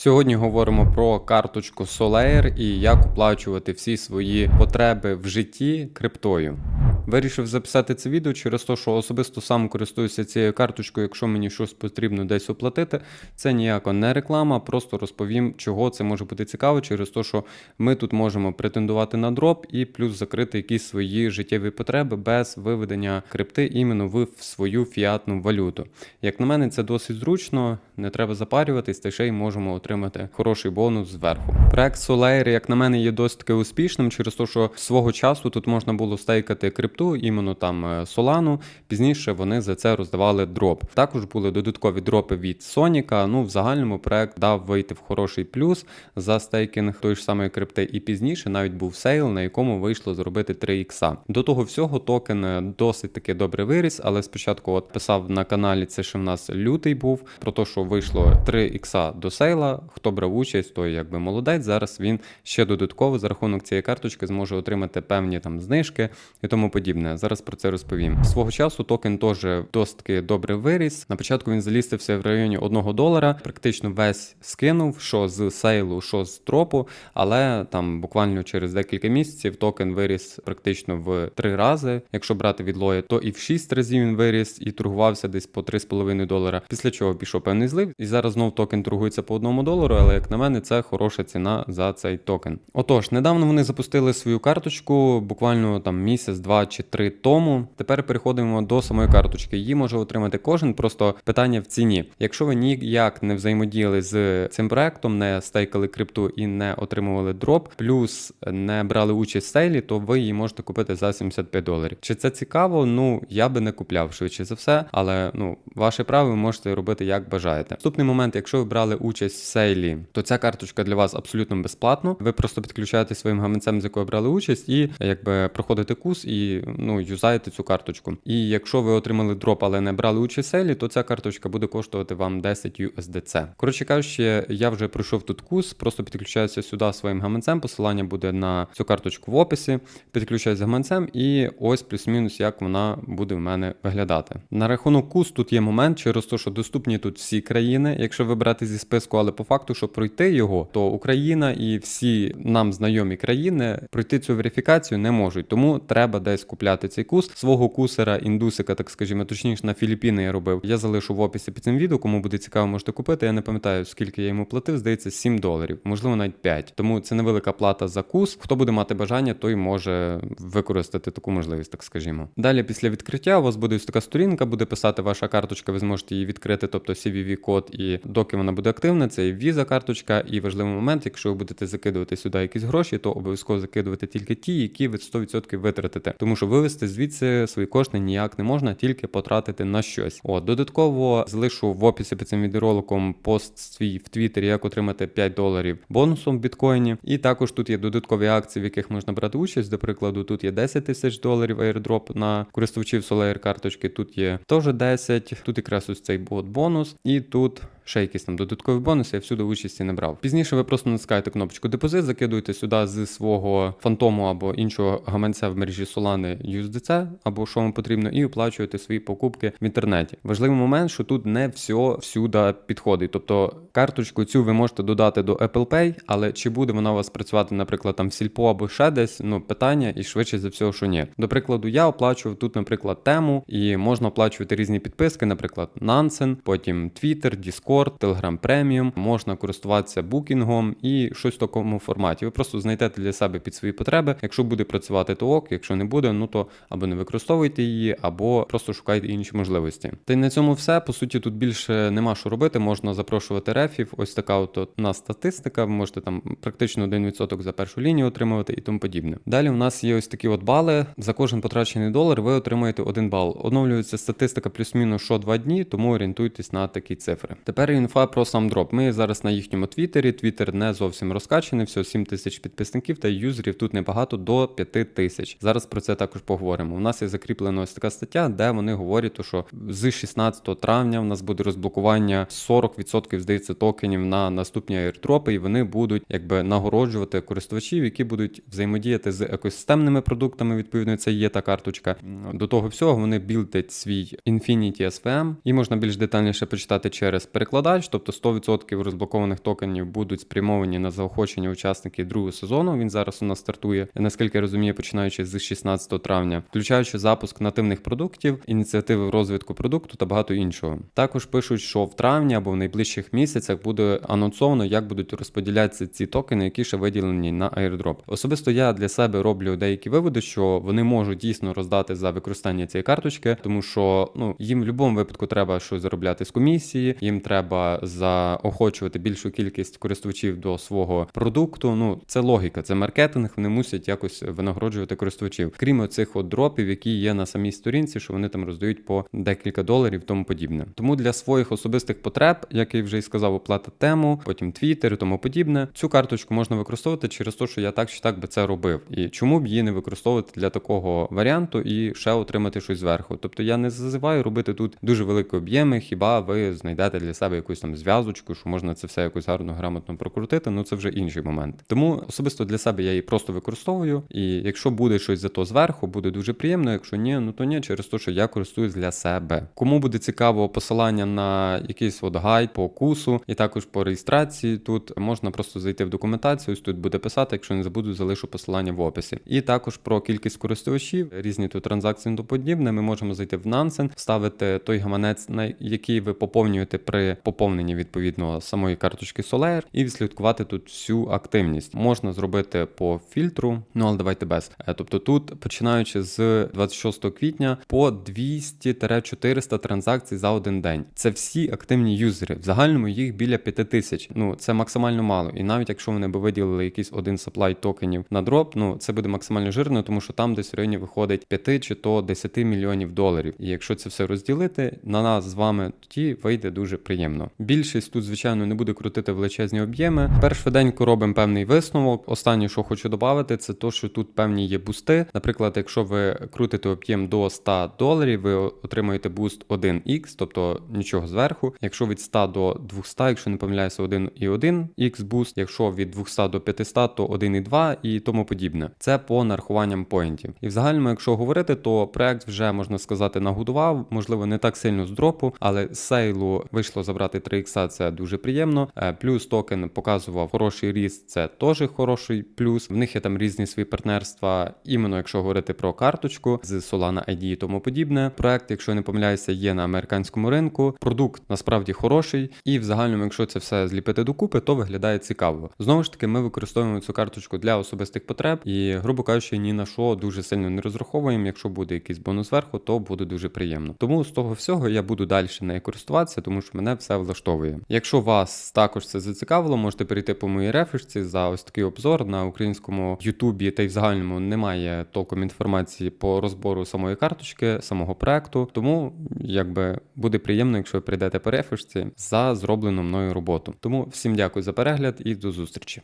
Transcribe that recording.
Сьогодні говоримо про карточку Solaire і як оплачувати всі свої потреби в житті криптою. Вирішив записати це відео через те, що особисто сам користуюся цією карточкою, якщо мені щось потрібно десь оплатити. Це ніяко не реклама, просто розповім, чого це може бути цікаво, через те, що ми тут можемо претендувати на дроп і плюс закрити якісь свої життєві потреби без виведення крипти іменно в свою фіатну валюту. Як на мене, це досить зручно, не треба запарюватись, та ще й можемо отримати хороший бонус зверху. Проект Solaire, як на мене, є досить таки успішним через те, що свого часу тут можна було стейкати крипту, іменно там е, Solana. Пізніше вони за це роздавали дроп. Також були додаткові дропи від Соніка. Ну, в загальному проект дав вийти в хороший плюс за стейкінг тої ж самої крипти. І пізніше навіть був сейл, на якому вийшло зробити 3 ікса. До того всього токен е, досить таки добре виріс, але спочатку от писав на каналі, це ще в нас лютий був, про те, що вийшло 3 ікса до сейла. Хто брав участь, той якби молодець. Зараз він ще додатково за рахунок цієї карточки зможе отримати певні там знижки і тому подібне. Зараз про це розповім. Свого часу токен теж досить таки добре виріс. На початку він залістився в районі 1 долара, практично весь скинув, що з сейлу, що з тропу, але там буквально через декілька місяців токен виріс практично в 3 рази. Якщо брати від лоя, то і в 6 разів він виріс і торгувався десь по 3,5 долара. Після чого пішов певний злив, і зараз знов токен торгується по 1 долару, але як на мене, це хороша ціна за цей токен. Отож, недавно вони запустили свою карточку, буквально там місяць, два чи три тому. Тепер переходимо до самої карточки. Її може отримати кожен, просто питання в ціні. Якщо ви ніяк не взаємодіяли з цим проектом, не стейкали крипту і не отримували дроп, плюс не брали участь в сейлі, то ви її можете купити за 75 доларів. Чи це цікаво? Ну я би не купляв швидше за все, але ну ваше право ви можете робити як бажаєте. Наступний момент, якщо ви брали участь в сейлі, то ця карточка для вас абсолютно безплатно. Ви просто підключаєте своїм гаманцем, з якою брали участь, і якби проходите курс і ну юзаєте цю карточку. І якщо ви отримали дроп, але не брали участь в сейлі, то ця карточка буде коштувати вам 10 USDC. Коротше кажучи, я вже пройшов тут курс, просто підключаюся сюди своїм гаманцем. Посилання буде на цю карточку в описі. Підключаюся гаманцем, і ось плюс-мінус, як вона буде в мене виглядати. На рахунок кус тут є момент через те, що доступні тут всі країни, якщо вибрати зі списку, але по факту, щоб пройти його, то Україна і всі нам знайомі країни пройти цю верифікацію не можуть. Тому треба десь купляти цей кус. Свого кусера, індусика, так скажімо, точніше на Філіппіни я робив. Я залишу в описі під цим відео. Кому буде цікаво, можете купити. Я не пам'ятаю, скільки я йому платив. Здається, 7 доларів, можливо, навіть 5. Тому це невелика плата за кус. Хто буде мати бажання, той може використати таку можливість, так скажімо. Далі, після відкриття, у вас буде ось така сторінка, буде писати ваша карточка. Ви зможете її відкрити, тобто CVV код, і доки вона буде активна, це і віза карточка. І важливий момент, якщо ви будете закидувати сюди якісь гроші, то обов'язково закидувати тільки ті, які ви 100% витратите. Тому що вивести звідси свої кошти ніяк не можна, тільки потратити на щось. От додатково залишу в описі під цим відеороликом пост свій в Твіттері, як отримати 5 доларів бонусом в біткоїні. І також тут є додаткові акції, в яких можна брати участь. До прикладу, тут є 10 тисяч доларів airdrop на користувачів Solaire карточки. Тут є теж 10, тут якраз ось цей бот бонус, і тут. Ще якісь там додаткові бонуси, я всюди участі не брав. Пізніше ви просто натискаєте кнопочку депозит, закидуєте сюди з свого фантому або іншого гаманця в мережі Solana USDC, або що вам потрібно, і оплачуєте свої покупки в інтернеті. Важливий момент, що тут не все всюди підходить. Тобто карточку цю ви можете додати до Apple Pay, але чи буде вона у вас працювати, наприклад, там в сільпо або ще десь, ну питання, і швидше за всього, що ні. До прикладу, я оплачував тут, наприклад, тему, і можна оплачувати різні підписки, наприклад, Nansen, потім Twitter, Discord. Discord, Telegram Premium, можна користуватися букінгом і щось в такому форматі. Ви просто знайдете для себе під свої потреби. Якщо буде працювати, то ок, якщо не буде, ну то або не використовуйте її, або просто шукайте інші можливості. Та й на цьому все. По суті, тут більше нема що робити. Можна запрошувати рефів. Ось така от у нас статистика. Ви можете там практично 1% за першу лінію отримувати і тому подібне. Далі у нас є ось такі от бали. За кожен потрачений долар ви отримуєте один бал. Оновлюється статистика плюс-мінус що два дні, тому орієнтуйтесь на такі цифри. Тепер інфа про сам дроп. Ми зараз на їхньому твіттері. Твіттер не зовсім розкачений, всього 7 тисяч підписників та юзерів тут небагато до 5 тисяч. Зараз про це також поговоримо. У нас є закріплена ось така стаття, де вони говорять, що з 16 травня в нас буде розблокування 40% здається токенів на наступні аірдропи, і вони будуть якби нагороджувати користувачів, які будуть взаємодіяти з екосистемними продуктами. Відповідно, це є та карточка. До того всього вони білдять свій Infinity SVM, і можна більш детальніше почитати через переклад перекладач, тобто 100% розблокованих токенів будуть спрямовані на заохочення учасників другого сезону. Він зараз у нас стартує, наскільки я розумію, починаючи з 16 травня, включаючи запуск нативних продуктів, ініціативи в розвитку продукту та багато іншого. Також пишуть, що в травні або в найближчих місяцях буде анонсовано, як будуть розподілятися ці токени, які ще виділені на airdrop. Особисто я для себе роблю деякі виводи, що вони можуть дійсно роздати за використання цієї карточки, тому що ну їм в будь-якому випадку треба щось заробляти з комісії, їм треба заохочувати більшу кількість користувачів до свого продукту. Ну це логіка, це маркетинг. Вони мусять якось винагороджувати користувачів, крім цих от дропів, які є на самій сторінці, що вони там роздають по декілька доларів, тому подібне. Тому для своїх особистих потреб, як я вже і сказав, оплата тему, потім твіттер і тому подібне. Цю карточку можна використовувати через те, що я так чи так би це робив. І чому б її не використовувати для такого варіанту і ще отримати щось зверху? Тобто я не зазиваю робити тут дуже великі об'єми, хіба ви знайдете для себе якусь там зв'язочку, що можна це все якось гарно, грамотно прокрутити. Ну це вже інший момент. Тому особисто для себе я її просто використовую. І якщо буде щось за то зверху, буде дуже приємно. Якщо ні, ну то ні, через те, що я користуюсь для себе. Кому буде цікаво посилання на якийсь от гайд по кусу і також по реєстрації, тут можна просто зайти в документацію. Ось тут буде писати. Якщо не забуду, залишу посилання в описі. І також про кількість користувачів, різні тут транзакції та подібне. Ми можемо зайти в Nansen, вставити той гаманець, на який ви поповнюєте при поповненні відповідно самої карточки Solaire, і відслідкувати тут всю активність. Можна зробити по фільтру, ну але давайте без. Е, Тобто тут, починаючи з 26 квітня по 200-400 транзакцій за один день. Це всі активні юзери. В загальному їх біля 5 тисяч. Ну це максимально мало. І навіть якщо вони би виділили якийсь один саплай токенів на дроп, ну це буде максимально жирно, тому що там десь в районі виходить 5 чи то 10 мільйонів доларів. І якщо це все розділити, на нас з вами тоді вийде дуже приємно. Більшість тут, звичайно, не буде крутити величезні об'єми. Перш швиденько робимо певний висновок. Останнє, що хочу додати, це то, що тут певні є бусти. Наприклад, якщо ви крутите об'єм до 100 доларів, ви отримуєте буст 1x, тобто нічого зверху. Якщо від 100 до 200, якщо не помиляюся, 1,1x буст, якщо від 200 до 500, то 1,2 і тому подібне. Це по нарахуванням поінтів. І в загальному, якщо говорити, то проект вже можна сказати нагодував, можливо, не так сильно з дропу, але з сейлу вийшло забрати 3 ікса, це дуже приємно. Е, Плюс токен показував хороший ріст, це теж хороший плюс. В них є там різні свої партнерства, іменно якщо говорити про карточку з Solana ID і тому подібне. Проект, якщо я не помиляюся, є на американському ринку. Продукт насправді хороший, і в загальному, якщо це все зліпити докупи, то виглядає цікаво. Знову ж таки, ми використовуємо цю карточку для особистих потреб і, грубо кажучи, ні на що дуже сильно не розраховуємо. Якщо буде якийсь бонус зверху, то буде дуже приємно. Тому з того всього я буду далі нею користуватися, тому що мене все влаштовує. Якщо вас також це зацікавило, можете перейти по моїй рефішці за ось такий обзор на українському Ютубі, та й в загальному немає толком інформації по розбору самої карточки, самого проекту. Тому якби буде приємно, якщо ви прийдете по реферсі за зроблену мною роботу. Тому всім дякую за перегляд і до зустрічі.